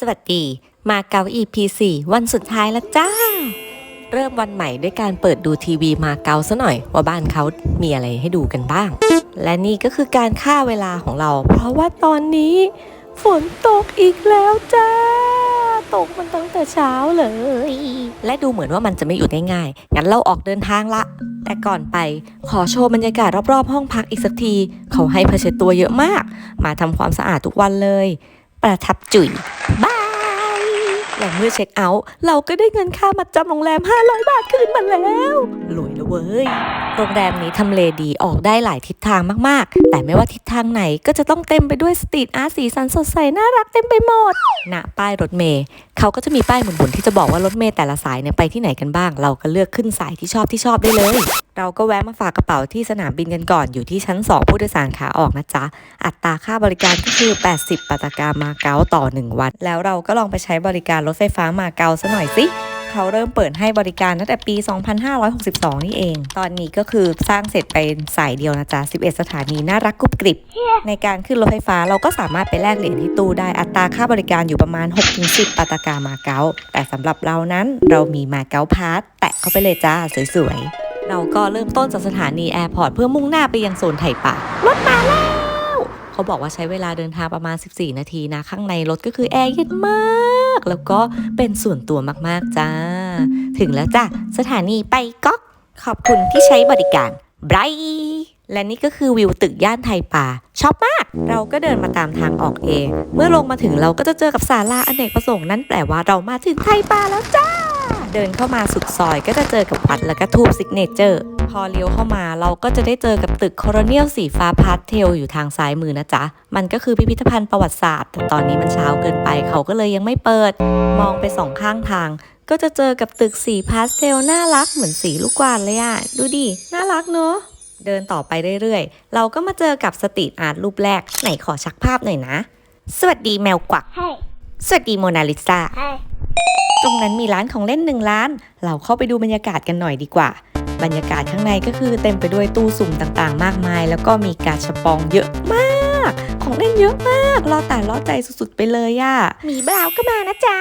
สวัสดี มาเกา EP 4วันสุดท้ายแล้วจ้า เริ่มวันใหม่ด้วยการเปิดดูทีวีมาเกาซะหน่อย ว่าบ้านเขามีอะไรให้ดูกันบ้าง และนี่ก็คือการฆ่าเวลาของเรา เพราะว่าตอนนี้ ฝนตกอีกแล้วจ้า ตกมันตั้งแต่เช้าเลย และดูเหมือนว่ามันจะไม่หยุดง่ายๆงั้นเราออกเดินทางละ แต่ก่อนไปขอโชว์บรรยากาศรอบๆ ห้องพักอีกสักที เขาให้ผ้าเช็ดตัวเยอะมาก มาทำความสะอาดทุกวันเลย ประทับจุ๋ยบายและเมื่อเช็คเอาท์เราก็ได้เงินค่ามัดจำโรงแรม 500 บาทคืนมาแล้วรวยแล้วเว้ย โรงแรมนี้ทำเลดีออกได้หลายทิศทางมากๆ แต่ไม่ว่าทิศทางไหนก็จะต้องเต็มไปด้วยสตรีทอาร์ตสีสันสดใสน่ารักเต็มไปหมดณป้ายรถเมย์เขาก็จะมีป้ายหมุนๆที่จะบอกว่ารถเมย์แต่ละสายเนี่ยไปที่ไหนกันบ้าง เราก็เลือกขึ้นสายที่ชอบที่ชอบได้เลย เราก็แวะมาฝากกระเป๋าที่สนามบินกันก่อนอยู่ที่ชั้น 2 ผู้โดยสารขาออกนะจ๊ะ อัตราค่าบริการก็คือ 80ปาตากามาเก๊าต่อ 1 วัน แล้วเราก็ลองไปใช้บริการรถไฟฟ้ามาเก๊าซะหน่อยสิเขาเริ่มเปิดให้บริการตั้งแต่ปี 2562 นี่เอง ตอนนี้ก็คือสร้างเสร็จไปสายเดียวนะจ๊ะ 11 สถานีน่ารักกรุบกริบ ในการขึ้นรถไฟฟ้าเราก็สามารถไปแลกเหรียญที่ตู้ได้อัตราค่าบริการอยู่ประมาณ 6-10ปาตากามาเก๊าแต่สำหรับเรานั้นเรามีมาเก๊าพาสแตะเข้าไปเลยจ้าสวยๆ เราก็เริ่มต้นจากสถานีแอร์พอร์ตเพื่อมุ่งหน้าไปยังโซนไถ่ป่ารถมาแล้ว เขาบอกว่าใช้เวลาเดินทางประมาณ 14 นาทีนะ ข้างในรถก็คือแอร์เย็นมาก แล้วก็เป็นส่วนตัวมากๆจ้า ถึงแล้วจ้ะ สถานีไปก๊อก ขอบคุณที่ใช้บริการไบร์และนี่ก็คือวิวตึกย่านไทยป่าชอบมาก เราก็เดินมาตามทางออกเอง เมื่อลงมาถึงเราก็จะเจอกับศาลาอเนกประสงค์นั่นแปลว่าเรามาถึงไทยป่าแล้วจ้า เดินเข้ามาสุดซอยก็จะเจอกับวัดแล้วก็ทูบซิกเนเจอร์ พอเลี้ยวเข้ามาเราก็จะได้เจอกับตึกโคโรเนียลสีฟ้าพาสเทลอยู่ทางซ้ายมือนะจ๊ะ มันก็คือพิพิธภัณฑ์ประวัติศาสตร์ แต่ตอนนี้มันเช้าเกินไปเขาก็เลยยังไม่เปิด มองไปสองข้างทาง ก็จะเจอกับตึกสีพาสเทลน่ารักเหมือนสีลูกกวาดเลยอะดูดิน่ารักเนาะเดินต่อไปเรื่อยๆ เราก็มาเจอกับสตรีทอาร์ตรูปแรกไหนขอชักภาพหน่อยนะ สวัสดีแมวกวัก สวัสดีโมนาลิซา ตรงนั้นมีร้านของเล่นหนึ่งร้าน เราเข้าไปดูบรรยากาศกันหน่อยดีกว่า บรรยากาศข้างในก็คือเต็มไปด้วยตู้สุ่มต่างๆ มากมาย แล้วก็มีการชปองเยอะมาก ของเล่นเยอะมากล่อตาล่อใจสุดๆไปเลยอะมีบราวน์ก็มานะจ๊ะ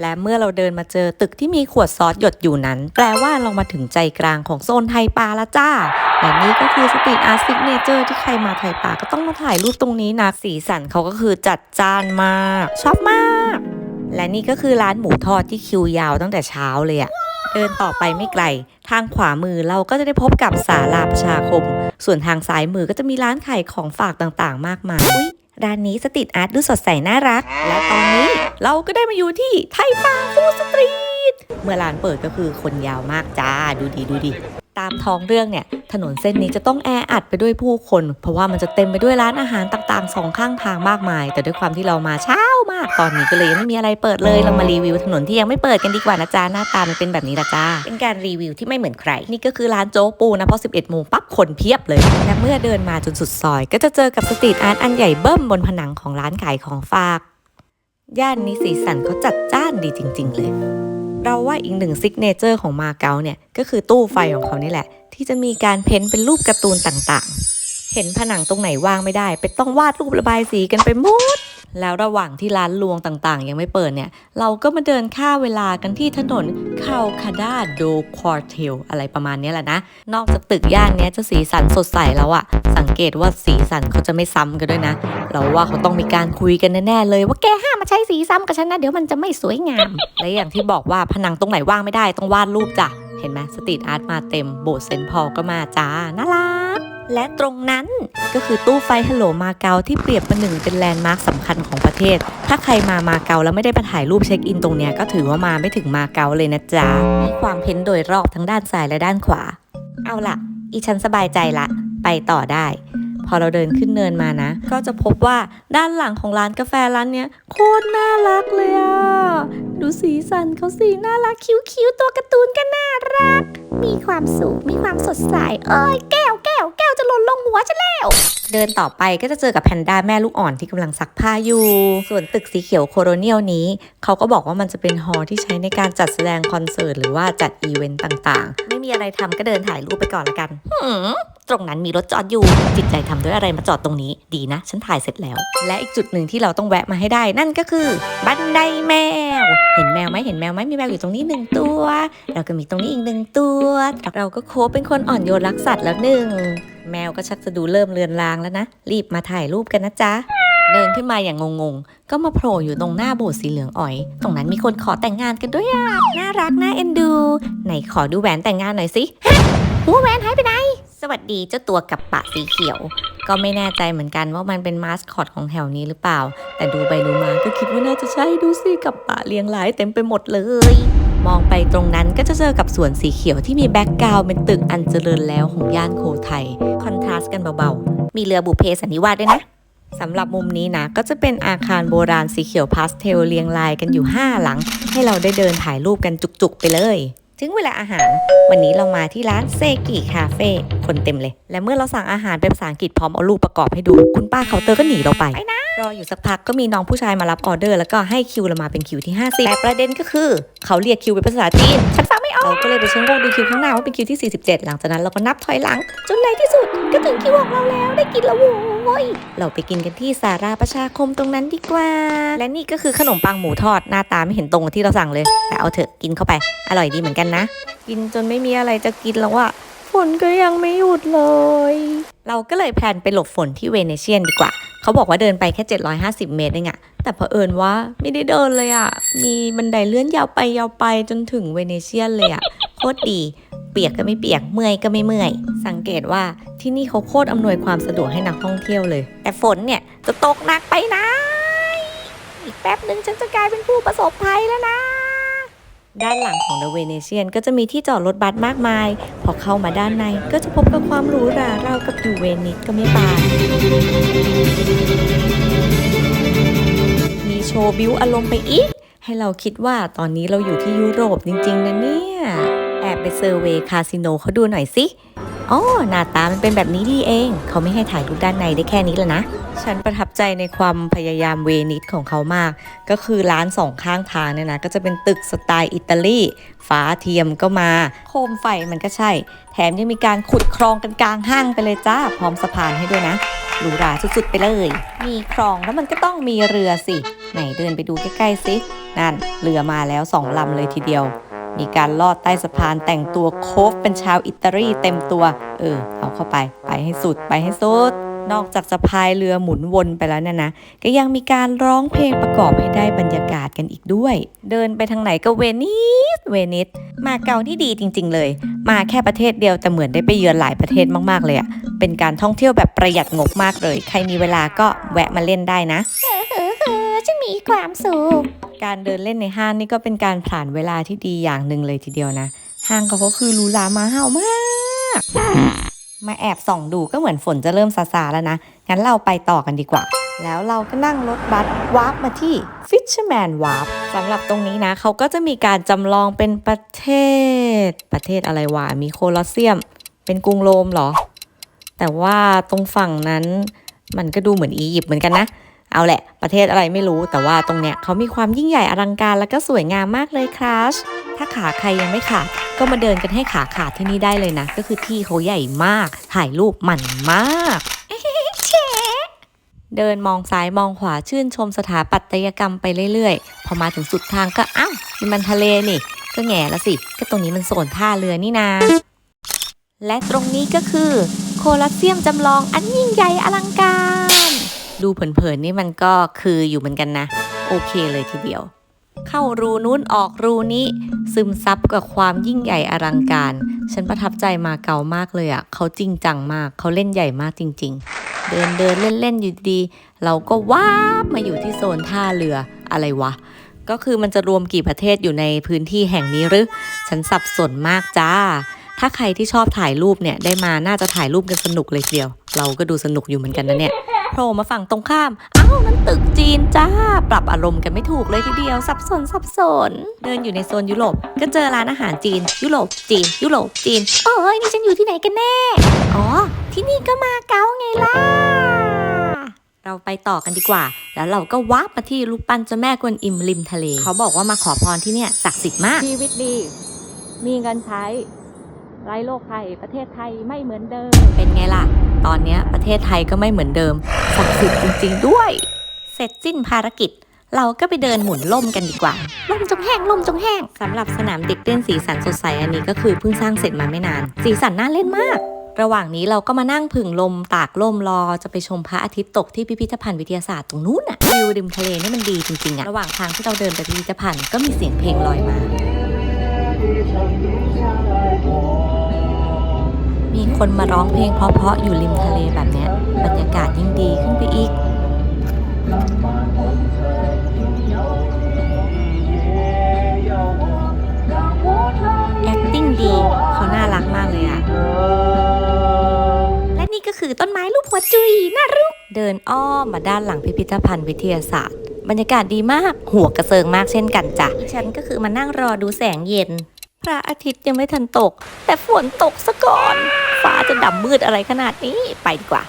และเมื่อเราเดินมาเจอตึกที่มีขวดซอสหยดอยู่นั้น แปลว่าเรามาถึงใจกลางของโซนไทยปาละจ้า และนี่ก็คือสตรีทอาร์ตซิกเนเจอร์ที่ใครมาไทยปาก็ต้องมาถ่ายรูปตรงนี้นะ สีสันเขาก็คือจัดจ้านมาก ชอบมาก และนี่ก็คือร้านหมูทอดที่คิวยาวตั้งแต่เช้าเลยอะเดินต่อไปไม่ไกล ทางขวามือเราก็จะได้พบกับศาลาประชาคม ส่วนทางซ้ายมือก็จะมีร้านขายของฝากต่างๆ มากมายอุ๊ยร้านนี้สตรีทอาร์ตดูสดใสน่ารัก และตอนนี้เราก็ได้มาอยู่ที่ไทยปาฟูสตรีท เมื่อร้านเปิดก็คือคนยาวมากจ้า ดูดีดูดี ตามท้องเรื่องเนี่ย ถนนเส้นนี้จะต้องแออัดไปด้วยผู้คน เพราะว่ามันจะเต็มไปด้วยร้านอาหารต่างๆสองข้างทางมากมาย แต่ด้วยความที่เรามาเช้า มาก ตอนนี้ก็เลยยังไม่มีอะไรเปิดเลย เรามารีวิวถนนที่ยังไม่เปิดกันดีกว่านะจ๊ะ หน้าตามันเป็นแบบนี้ละจ้า เป็นการรีวิวที่ไม่เหมือนใคร นี่ก็คือร้านโจ๊กปูนะเพราะ11 โมงปั๊บคนเพียบเลย และเมื่อเดินมาจนสุดซอย ก็จะเจอกับสตรีทอาร์ตอันใหญ่เบิ้มบนผนังของร้านขายของฝาก ย่านนี้สีสันเขาจัดจ้านดีจริง ๆ เลย เราว่าอีกหนึ่งซิกเนเจอร์ของมาเก๊าเนี่ย ก็คือตู้ไฟของเขานี่แหละ ที่จะมีการเพ้นท์เป็นรูปการ์ตูนต่างๆ เห็นผนังตรงไหนว่างไม่ได้ ไปต้องวาดรูประบายสีกันไปหมด แล้วระหว่างที่ร้านลวงต่างๆ ยังไม่เปิดเนี่ย เราก็มาเดินค่าเวลากันที่ถนนคาคาดาโดคอร์เทลอะไรประมาณนี้แหละนะ นอกจากตึกย่านนี้จะสีสันสดใสแล้วอะสังเกตว่าสีสันเขาจะไม่ซ้ำกันด้วยนะ เราว่าเขาต้องมีการคุยกันแน่ๆเลย ว่าแกห้ามมาใช้สีซ้ำกับฉันนะ เดี๋ยวมันจะไม่สวยงาม และอย่างที่บอกว่าผนังตรงไหนว่างไม่ได้ต้องวาดรูปจ้ะเห็นไหมสตรีทอาร์ตมาเต็มโบสถ์เซนพอลก็มาจ้าน่ารัก และตรงนั้นก็คือตู้ไฟฮัลโหลมาเกาที่เปรียบประหนึ่งเป็นแลนด์มาร์คสำคัญของประเทศ ถ้าใครมามาเกาแล้วไม่ได้มาถ่ายรูปเช็คอินตรงเนี้ยก็ถือว่ามาไม่ถึงมาเกาเลยนะจ๊ะมีความเพ้นโดยรอบทั้งด้านซ้ายและด้านขวา เอาล่ะ อีฉันสบายใจละ ไปต่อได้ พอเราเดินขึ้นเนินมานะ ก็จะพบว่าด้านหลังของร้านกาแฟร้านเนี้ยโคตรน่ารักเลยอะดูสีสันเขาสีน่ารักคิ้วๆตัวการ์ตูนก็น่ารัก มีความสุขมีความสดใสเอ้ยแก้วแก้ว หล่นลงหัววฉันแล้ว เดินต่อไปก็จะเจอกับแพนด้าแม่ลูกอ่อนที่กำลังซักผ้าอยู่ ส่วนตึกสีเขียวโคโรเนียลนี้ เขาก็บอกว่ามันจะเป็นฮอลล์ที่ใช้ในการจัดแสดงคอนเสิร์ตหรือว่าจัดอีเวนต์ต่างๆ ไม่มีอะไรทำก็เดินถ่ายรูปไปก่อนละกันหืมตรงนั้นมีรถจอดอยู่ จิตใจทำด้วยอะไรมาจอดตรงนี้ ดีนะ ฉันถ่ายเสร็จแล้ว และอีกจุดหนึ่งที่เราต้องแวะมาให้ได้ นั่นก็คือ บันไดแมว เห็นแมวไหมเห็นแมวไหมมีแมวอยู่ตรงนี้หนึ่งตัวแล้วก็มีตรงนี้อีกหนึ่งตัว เราก็โคบเป็นคนอ่อนโยนรักสัตว์แล้วหนึ่ง แมวก็ชักจะดูเริ่มเลือนลางแล้วนะ รีบมาถ่ายรูปกันนะจ๊ะ เดินขึ้นมาอย่างงงๆ ก็มาโผล่อยู่ตรงหน้าโบสถ์สีเหลืองอ๋อย ตรงนั้นมีคนขอแต่งงานกันด้วยอะ น่ารักน่าเอ็นดู ไหนขอดูแหวนแต่งงานหน่อยสิฮะหัวแหวนหายไปไหน สวัสดีเจ้าตัวกับปะสีเขียว ก็ไม่แน่ใจเหมือนกันว่ามันเป็นมาสคอตของแถวนี้หรือเปล่า แต่ดูไปดูมาก็คิดว่าน่าจะใช่ดูสิกับปะเรียงรายเต็มไปหมดเลย มองไปตรงนั้นก็จะเจอกับสวนสีเขียวที่มีแบ็กกราวด์เป็นตึกอันเจริญแล้วของย่านโคไทย คอนทราสต์กันเบาๆ มีเรือบุเพสันนิวาสด้วยนะสำหรับมุมนี้นะก็จะเป็นอาคารโบราณสีเขียวพาสเทลเรียงรายกันอยู่ 5 หลัง ให้เราได้เดินถ่ายรูปกันจุกๆไปเลย ถึงเวลาอาหาร วันนี้เรามาที่ร้านเซกิคาเฟ่คนเต็มเลย และเมื่อเราสั่งอาหารเป็นภาษาอังกฤษพร้อมเอารูปประกอบให้ดู คุณป้าเคาน์เตอร์ก็หนีเราไป รออยู่สักพักก็มีน้องผู้ชายมารับออเดอร์ แล้วก็ให้คิวเรามาเป็นคิวที่ 50 แต่ประเด็นก็คือ เขาเรียกคิวเป็นภาษาจีนฉันฟังไม่ออกเราก็เลยไปเช็คโงดูคิวข้างหน้าว่าเป็นคิวที่ 47 หลังจากนั้นเราก็นับถอยหลัง จนในที่สุดก็ถึงคิวของเราแล้วได้กินแล้วโว้ยเราไปกินกันที่สาราประชาคมตรงนั้นดีกว่า และนี่ก็คือขนมปังหมูทอดหน้าตาไม่เห็นตรงกับที่เราสั่งเลย แต่เอาเถอะกินเข้าไปอร่อยดีเหมือนกันนะ กินจนไม่มีอะไรจะกินแล้วอะ นก็ยังไม่หยุดเลย เราก็เลยแพลนไปหลบฝนที่เวเนเชียนดีกว่า เขาบอกว่าเดินไปแค่ 750 เมตรเองอะแต่เผอิญว่าไม่ได้เดินเลยอะมีบันไดเลื่อนยาวไปยาวไปจนถึงเวเนเชียนเลยอะโคตรดี เปียกก็ไม่เปียก เมื่อยก็ไม่เมื่อย สังเกตว่าที่นี่เขาโคตรอำนวยความสะดวกให้นักท่องเที่ยวเลย แต่ฝนเนี่ยจะตกหนักไปนะ อีกแป๊บหนึ่งฉันจะกลายเป็นผู้ประสบภัยแล้วนะ ด้านหลังของ The Venetian ก็จะมีที่จอดรถบัสมากมาย พอเข้ามาด้านในก็จะพบกับความหรูหราเราวกับอยู่เวนิสก็ไม่ปานมีโชว์บิวอารมณ์ไปอีก ให้เราคิดว่าตอนนี้เราอยู่ที่ยุโรปจริง ๆ นะเนี่ย แอบไปเซอร์เวย์คาสิโนเขาดูหน่อยสิอ๋อหน้าตามันเป็นแบบนี้ดีเอง เขาไม่ให้ถ่ายรูปด้านในได้แค่นี้แล้วนะ ฉันประทับใจในความพยายามเวนิสของเขามาก ก็คือร้านสองข้างทางเนี่ยนะ ก็จะเป็นตึกสไตล์อิตาลีฟ้าเทียมก็มา โคมไฟมันก็ใช่ แถมยังมีการขุดคลองกันกลางห้างไปเลยจ้า พร้อมสะพานให้ด้วยนะหรูหราสุดๆไปเลย มีคลองแล้วมันก็ต้องมีเรือสิ ไหนเดินไปดูใกล้ๆสิ นั่น เรือมาแล้วสองลำเลยทีเดียว มีการลอดใต้สะพานแต่งตัวโคฟเป็นชาวอิตาลีเต็มตัว เออ เอาเข้าไป ไปให้สุด ไปให้สุด นอกจากจะพายเรือหมุนวนไปแล้วเนี่ยนะ ก็ยังมีการร้องเพลงประกอบให้ได้บรรยากาศกันอีกด้วย เดินไปทางไหนก็เวนิส เวนิส มาเกาที่ดีจริง ๆ เลย มาแค่ประเทศเดียวแต่เหมือนได้ไปเยือนหลายประเทศมากๆเลยอะเป็นการท่องเที่ยวแบบประหยัดงบมากเลย ใครมีเวลาก็แวะมาเล่นได้นะฉันมีความสุข การเดินเล่นในห้างนี่ก็เป็นการผ่านเวลาที่ดีอย่างหนึ่งเลยทีเดียวนะ ห้างเขาก็คือหรูหรามาเห่ามาก มาแอบส่องดูก็เหมือนฝนจะเริ่มซาซาแล้วนะ งั้นเราไปต่อกันดีกว่า แล้วเราก็นั่งรถบัสวาร์ปมาที่ Fisherman Warp สำหรับตรงนี้นะ เขาก็จะมีการจำลองเป็นประเทศ ประเทศอะไรวะ มีโคลอสเซียม เป็นกรุงโรมเหรอ แต่ว่าตรงฝั่งนั้นมันก็ดูเหมือนอียิปต์เหมือนกันนะ เอาแหละ ประเทศอะไรไม่รู้แต่ว่าตรงเนี้ยเขามีความยิ่งใหญ่อลังการแล้วก็สวยงามมากเลยครัชถ้าขาใครยังไม่ขาดก็มาเดินกันให้ขาขาดที่นี่ได้เลยนะ ก็คือที่เขาใหญ่มาก ถ่ายรูปมันมากเดินมองซ้ายมองขวาชื่นชมสถาปัตยกรรมไปเรื่อยๆ พอมาถึงสุดทางก็อ้าวนี่มันทะเลนี่ ก็แง่ละสิ ก็ตรงนี้มันโซนท่าเรือนี่นา และตรงนี้ก็คือ โคลอสเซียมจำลองอันยิ่งใหญ่อลังการ ดูเผินๆนี่มันก็คืออยู่เหมือนกันนะ โอเคเลยทีเดียว เข้ารูนู้นออกรูนี้ ซึมซับกับความยิ่งใหญ่อลังการ ฉันประทับใจมาเกามากเลยอะ่ะเขาจริงจังมากเขาเล่นใหญ่มากจริง ๆ เดินเดินเล่นเล่นๆอยู่ดีเราก็ว้าบมาอยู่ที่โซนท่าเรืออะไรวะก็คือมันจะรวมกี่ประเทศอยู่ในพื้นที่แห่งนี้หรือ ฉันสับสนมากจ้า ถ้าใครที่ชอบถ่ายรูปเนี่ยได้มาน่าจะถ่ายรูปกันสนุกเลยทีเดียว เราก็ดูสนุกอยู่เหมือนกันนะเนี่ย โผล่มาฝั่งตรงข้าม เอ้านั่นตึกจีนจ้า ปรับอารมณ์กันไม่ถูกเลยทีเดียว สับสนสับสน เดินอยู่ในโซนยุโรป ก็เจอร้านอาหารจีน ยุโรปจีน ยุโรปจีนโอ้ยนี่ฉันอยู่ที่ไหนกันแน่ อ๋อ ที่นี่ก็มาเก๊าไงล่ะ เราไปต่อกันดีกว่า แล้วเราก็วับมาที่รูปปั้นเจ้าแม่กวนอิมริมทะเล เขาบอกว่ามาขอพรที่เนี่ยศักดิ์สิทธิ์มาก ชีวิตดี มีเงินใช้ไร้โรคภัยประเทศไทยไม่เหมือนเดิม เป็นไงล่ะ ตอนนี้ประเทศไทยก็ไม่เหมือนเดิมศักดิ์สิทธิ์จริง ๆ ด้วย เสร็จสิ้นภารกิจ เราก็ไปเดินหมุนล่มกันดีกว่าล่มจงแห้งล่มจงแห้งสำหรับสนามเด็กเล่นสีสันสดใสอันนี้ก็คือเพิ่งสร้างเสร็จมาไม่นาน สีสันน่าเล่นมากระหว่างนี้เราก็มานั่งผึ่งลมตากลมรอจะไปชมพระอาทิตย์ตกที่พิพิธภัณฑ์วิทยาศาสตร์ตรงนู้นอะวิวริมทะเลนี่มันดีจริงๆอะระหว่างทางที่เราเดินไปพิพิธภัณฑ์ก็มีเสียงเพลงลอยมา มีคนมาร้องเพลงเพราะๆอยู่ริมทะเลแบบเนี้ยบรรยากาศยิ่งดีขึ้นไปอีก acting ดีเขาน่ารักมากเลยอะและนี่ก็คือต้นไม้รูปหัวจุยน่ารักเดินอ้อมมาด้านหลังพิพิธภัณฑ์วิทยาศาสตร์ บรรยากาศดีมากหัวกระเซิงมากเช่นกันจ้ะฉันก็คือมานั่งรอดูแสงเย็น พระอาทิตย์ยังไม่ทันตก แต่ฝนตกซะก่อน ฟ้าจะดำมืดอะไรขนาดนี้ไปดีกว่า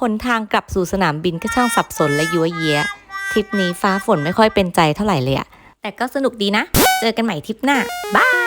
หนทางกลับสู่สนามบินก็ช่างสับสนและยัวเยียทริปนี้ฟ้าฝนไม่ค่อยเป็นใจเท่าไหร่เลยอะแต่ก็สนุกดีนะ เจอกันใหม่ทริปหน้าบาย